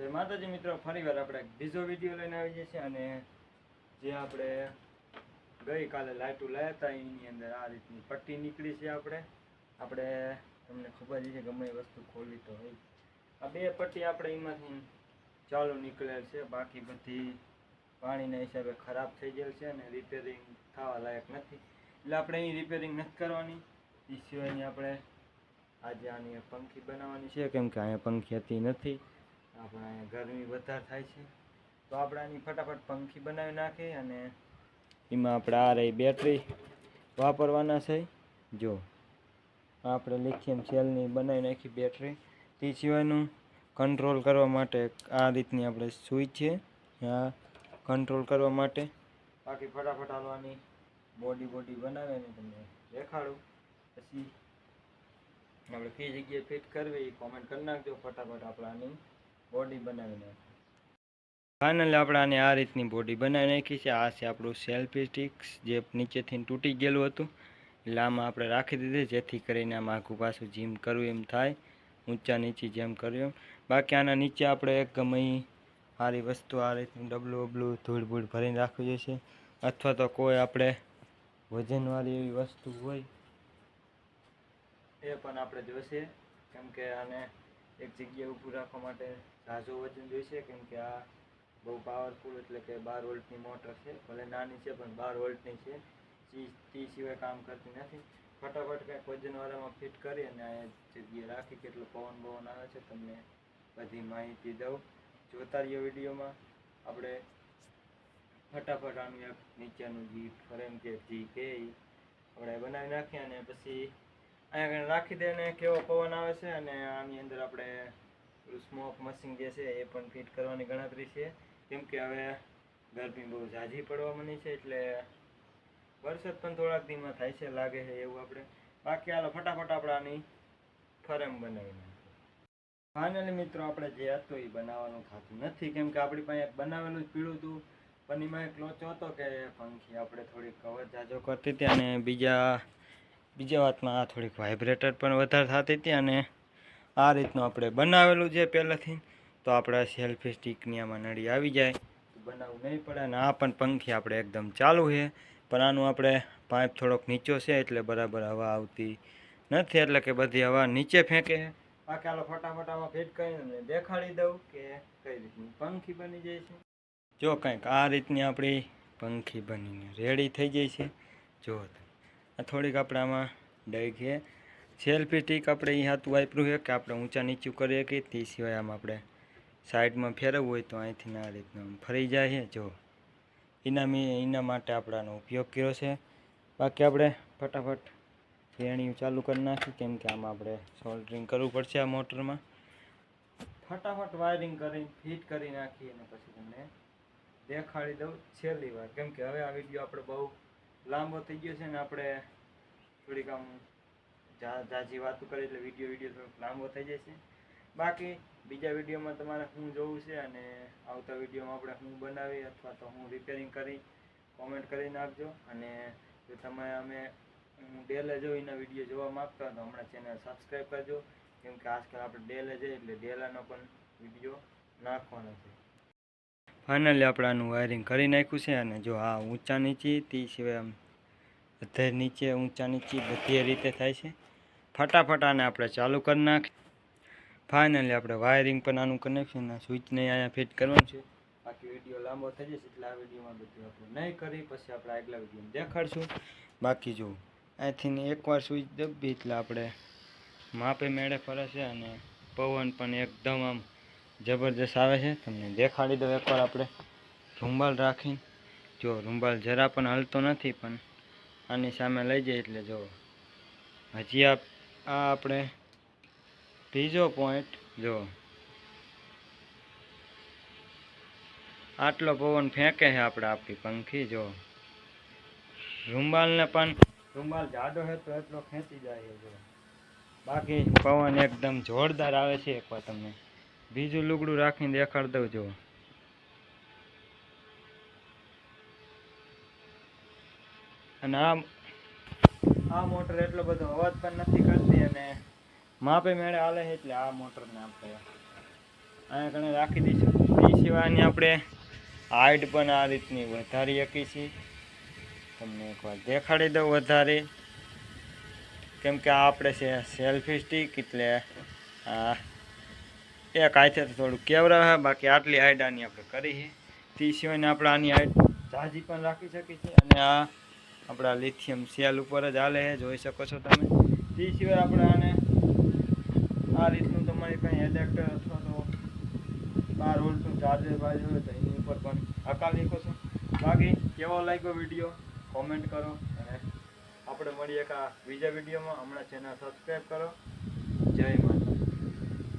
તો માતાજી મિત્રો, ફરીવાર આપણે બીજો વીડિયો લઈને આવી જઈએ છીએ અને જે આપણે ગઈકાલે લાઇટું લાવ્યા હતા એની અંદર આ રીતની પટ્ટી નીકળી છે આપણે. આપણે તમને ખબર છે ગમે એ વસ્તુ ખોલી તો હોય. આ બે પટ્ટી આપણે એમાંથી ચાલુ નીકળેલ છે. બાકી બધી પાણીના હિસાબે ખરાબ થઈ ગયેલ છે અને રિપેરિંગ થવા લાયક નથી. એટલે આપણે અહીં રિપેરિંગ નથી કરવાની. એ સિવાયની આપણે આજે આની પંખી બનાવવાની છે. કેમ કે અહીંયા પંખી હતી નથી. આપણે અહીંયા ગરમી વધારે થાય છે. તો આપણે આની ફટાફટ પંખી બનાવી નાખીએ અને એમાં આપણે આ રહી બેટરી વાપરવાના છે. જો, આપણે લિથિયમ સેલની બનાવી નાખી બેટરી. તે સિવાયનું કંટ્રોલ કરવા માટે આ રીતની આપણે સ્વિચ છે. આ કંટ્રોલ કરવા માટે બાકી ફટાફટ હાલવાની બોડી બોડી બનાવે ને તમને દેખાડું. પછી આપણે કઈ જગ્યાએ ફિટ કરવી એ કોમેન્ટ કરી નાખજો ફટાફટ આપણે આની બોડી બનાવી ફાઇનલ આપણે આને આ રીતની બોડી બનાવી નાખી છે. આ છે આપણું સેલ્ફી સ્ટિક્સ જે નીચેથી તૂટી ગયેલું હતું. એટલે આમાં આપણે રાખી દીધી. જેથી કરીને આમ આખું પાછું જીમ કરવું એમ થાય. ઊંચા નીચે જેમ કર્યું એમ. બાકી આના નીચે આપણે એક ગમે સારી વસ્તુ આ રીતનું ડબલું ડબલું ધૂળ ભૂળ ભરીને રાખવી જોઈએ અથવા તો કોઈ આપણે વજનવાળી એવી વસ્તુ હોય, એ પણ આપણે જોઈશે કેમ કે આને એક જગ્યાએ ઊભું રાખવા માટે ઝાઝું વજન જોઈશે કેમ કે આ બહુ પાવરફુલ એટલે કે બાર વોલ્ટની મોટર છે. ભલે નાની છે, પણ બાર વોલ્ટની છે. તી સિવાય કામ કરતી નથી. ફટાફટ કંઈક વજનવાળામાં ફિટ કરી અને આ જગ્યાએ રાખી કેટલો પવન પવન આવે છે, તમને બધી માહિતી દઉં. જોતા રહીએ વિડીયોમાં, આપણે ફટાફટ આનું એક નીચેનું જી, ફ્રેમ કે જી, કે આપણે બનાવી નાખીએ અને પછી અહીંયા રાખી દે ને કેવો પવન આવે છે અને આની અંદર આપણે સ્મોક મશીન જે છે એ પણ ફિટ કરવાની ગણતરી છે. કેમ કે હવે ગરમી બહુ ઝાઝી પડવા મની છે એટલે વરસાદ પણ થોડાક દીમાં થાય છે લાગે છે એવું આપણે. બાકી હાલો ફટાફટ આપણે આની ફરેમ બનાવી નાખીએ. ફાઇનલી મિત્રો આપણે જે હતું એ બનાવવાનું થતું નથી. કેમ કે આપણી પાસે બનાવેલું જ પીળું હતું. પણ એમાં એક લોચો હતો કે પંખી આપણે થોડીક કવર જાજો કરતી હતી અને બીજા બીજા વાતમાં આ થોડીક વાઇબ્રેટર પણ વધારે થતી હતી અને આ રીતનું આપણે બનાવેલું છે પહેલાંથી તો આપણા સેલ્ફી સ્ટિકની આમાં નળી આવી જાય. બનાવવું નહીં પડે અને આ પણ પંખી આપણે એકદમ ચાલુ છે. પણ આનું આપણે પાઇપ થોડોક નીચો છે એટલે બરાબર હવા આવતી નથી. એટલે કે બધી હવા નીચે ફેંકે. બાકી હાલો ફટાફટ આમાં ફિટ કરીને દેખાડી દઉં કે કઈ રીતની પંખી બની જાય છે. જો કંઈક આ રીતની આપણી પંખી બનીને રેડી થઈ જાય છે. જો થોડીક આપણે આમાં ડઈ છે સેલ્ફી સ્ટિક આપણે એ હાથું વાપર્યું છે કે આપણે ઊંચા નીચું કરીએ કે તે સિવાય આમ આપણે સાઈડમાં ફેરવવું હોય તો અહીંથી આ રીતનું ફરી જાય છે, જો. એના મી, એના માટે આપણે આનો ઉપયોગ કર્યો છે. બાકી આપણે ફટાફટ શ્રેણીઓ ચાલુ કરી નાખી કેમ કે આમાં આપણે સોલ્ડરિંગ કરવું પડશે આ મોટરમાં. ફટાફટ વાયરિંગ કરી, ફિટ કરી નાખી અને પછી તમને દેખાડી દઉં છેલ્લી વાર. કેમ કે હવે આ વીડિયો આપણે બહુ લાંબો થઈ ગયો છે ને આપણે થોડીક આમ જાજી વાતો કરી એટલે વીડિયો વીડિયો થોડોક લાંબો થઈ જાય છે. બાકી બીજા વિડીયોમાં તમારે શું જોવું છે અને આવતા વિડીયોમાં આપણે શું બનાવી અથવા તો હું રિપેરિંગ કરી કોમેન્ટ કરીને આપજો. અને જો તમે અમે હું ડેલે જોઈને વીડિયો જોવા માંગતા હો તો હમણાં ચેનલ સબસ્ક્રાઈબ કરજો. કેમ કે આજકાલ આપણે ડેલે જઈએ એટલે ડેલાનો પણ વીડિયો નાખવાનો છે. ફાઇનલી આપણે આનું વાયરિંગ કરી નાખ્યું છે અને જો આ ઊંચા નીચે તે સિવાય આમ બધે નીચે ઊંચા નીચે બધી રીતે થાય છે. ફટાફટ આને આપણે ચાલુ કરી નાખ. ફાઇનલી આપણે વાયરિંગ પણ આનું કનેક્શન સ્વિચને અહીંયા ફિટ કરવાનું છે. બાકી વીડિયો લાંબો થઈ જશે એટલે આ વિડીયોમાં બધું આપણે નહીં કરી, પછી આપણે આગલા વિડીયોમાં દેખાડશું. બાકી જો અહીંથી એકવાર સ્વિચ દબી એટલે આપણે માપે મેળે ફરે છે અને પવન પણ એકદમ આમ જબરજસ્ત આવે છે. તમને દેખાડી દઉં એકવાર આપણે. રૂંબાલ રાખીને. જો રૂંબાલ જરા પણ હલતો નથી પણ આની સામે લઈ જઈએ એટલે જો હજી આ આપણે ત્રીજો પોઈન્ટ જો આટલો પવન ફેંકે છે આપણે આપણી પંખી, જો. રૂંબાલને પણ રૂંબાલ જાડો છે તો એટલો ખેંચી જાય છે, જો. બાકી પવન એકદમ જોરદાર આવે છે એકવાર તમને. બીજું લુગડું રાખીને દેખાડ દઉં જો અને આ આ મોટર એટલો બધો અવાજ પણ નથી કરતી અને માપે મેળે હાલે છે એટલે આ મોટરને આપણે અહીંયા કણે રાખી દઈશું. એ સિવાયની આપણે હાઈટ પણ આ રીતની વધારી શકી છીએ. તમને એકવાર દેખાડી દઉં વધારે. કેમ કે આ આપણે છે સેલ્ફી સ્ટિક એટલે આ એક હાથે થોડું કેવરાવે બાકી આટલી હાઈટ આની આપણે કરી છે. તે સિવાયને આપણે આની હાઈટ ઝાઝી પણ રાખી શકીએ છીએ. અને આ આપણા લિથિયમ સેલ ઉપર જ હાલે છે, જોઈ શકો છો તમે. તે સિવાય આપણે આને આ રીતનું તમારે કંઈ એડેપ્ટર અથવા તો બાર વોલ્ટનું ચાર્જર બાજુ હોય તો એની ઉપર પણ હકાલ શકો છો. બાકી કેવો લાગ્યો વીડિયો? કોમેન્ટ કરો. અને આપણે મળીએ એક આ બીજા વિડીયોમાં. હમણાં ચેનલ સબસ્ક્રાઈબ કરો. જય માતા